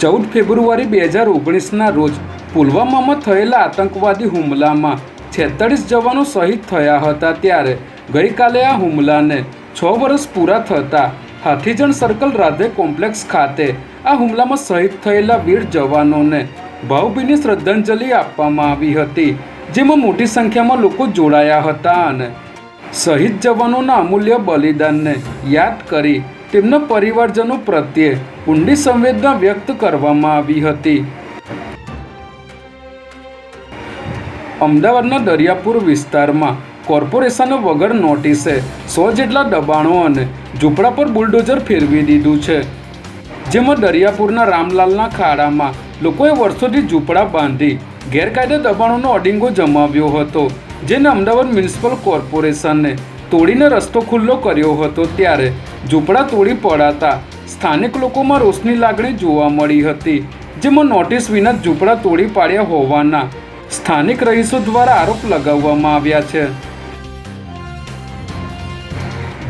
ચૌદ ફેબ્રુઆરી બે હજાર ઓગણીસના રોજ પુલવામામાં થયેલા આતંકવાદી હુમલામાં છેતાળીસ જવાનો શહીદ થયા હતા ત્યારે ગઈકાલે આ હુમલાને છ વર્ષ પૂરા થતાં હાથીજણ સર્કલ રાધે કોમ્પ્લેક્સ ખાતે આ હુમલામાં શહીદ થયેલા વીર જવાનોને ભાવભીની શ્રદ્ધાંજલિ આપવામાં આવી હતી, જેમાં મોટી સંખ્યામાં લોકો જોડાયા હતા અને શહીદ જવાનોના અમૂલ્ય બલિદાનને યાદ કરી તેમના પરિવારજનો પ્રત્યે ઊંડી સંવેદના વ્યક્ત કરવામાં આવી હતી. અમદાવાદના દરિયાપુર વિસ્તારમાં કોર્પોરેશને વગર નોટિસે સો જેટલા દબાણો અને ઝૂંપડા પર બુલડોઝર ફેરવી દીધું છે. જેમાં દરિયાપુરના રામલાલના ખાડામાં લોકોએ વર્ષોથી ઝૂંપડા બાંધી ગેરકાયદે દબાણોનો અડિંગો જમાવ્યો હતો, જેને અમદાવાદ મ્યુનિસિપલ કોર્પોરેશને તોડીને રસ્તો ખુલ્લો કર્યો હતો ત્યારે ઝૂંપડા તોડી પડાતા સ્થાનિક લોકોમાં રોષની લાગણી જોવા મળી હતી, જેમાં નોટિસ વિના ઝૂંપડા તોડી પાડ્યા હોવાના સ્થાનિક રહીશો દ્વારા આરોપ લગાવવામાં આવ્યા છે.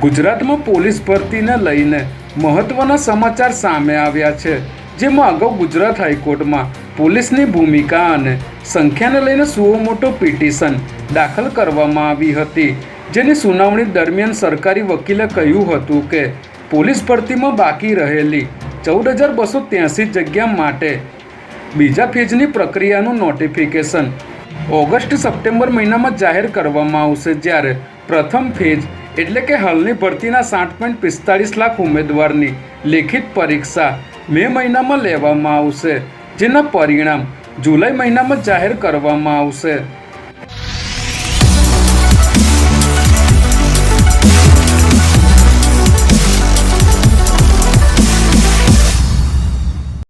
ગુજરાતમાં પોલીસ ભરતીને લઈને મહત્વના સમાચાર સામે આવ્યા છે, જેમાં અગાઉ ગુજરાત હાઈકોર્ટમાં પોલીસની ભૂમિકા અને સંખ્યાને લઈને સુઓ મોટો પિટિશન દાખલ કરવામાં આવી હતી. જેની સુનાવણી દરમિયાન સરકારી વકીલે કહ્યું હતું કે પોલીસ ભરતીમાં બાકી રહેલી ચૌદ હજાર બસો ત્યાંસી જગ્યા માટે બીજા ફેજની પ્રક્રિયાનું નોટિફિકેશન ઓગસ્ટ સપ્ટેમ્બર મહિનામાં જાહેર કરવામાં આવશે જ્યારે પ્રથમ ફેજ એટલે કે હાલની ભરતીના સાઠ પોઈન્ટ પિસ્તાળીસ લાખ ઉમેદવારની લેખિત પરીક્ષા મે મહિનામાં લેવામાં આવશે, જેના પરિણામ જુલાઈ મહિનામાં જાહેર કરવામાં આવશે.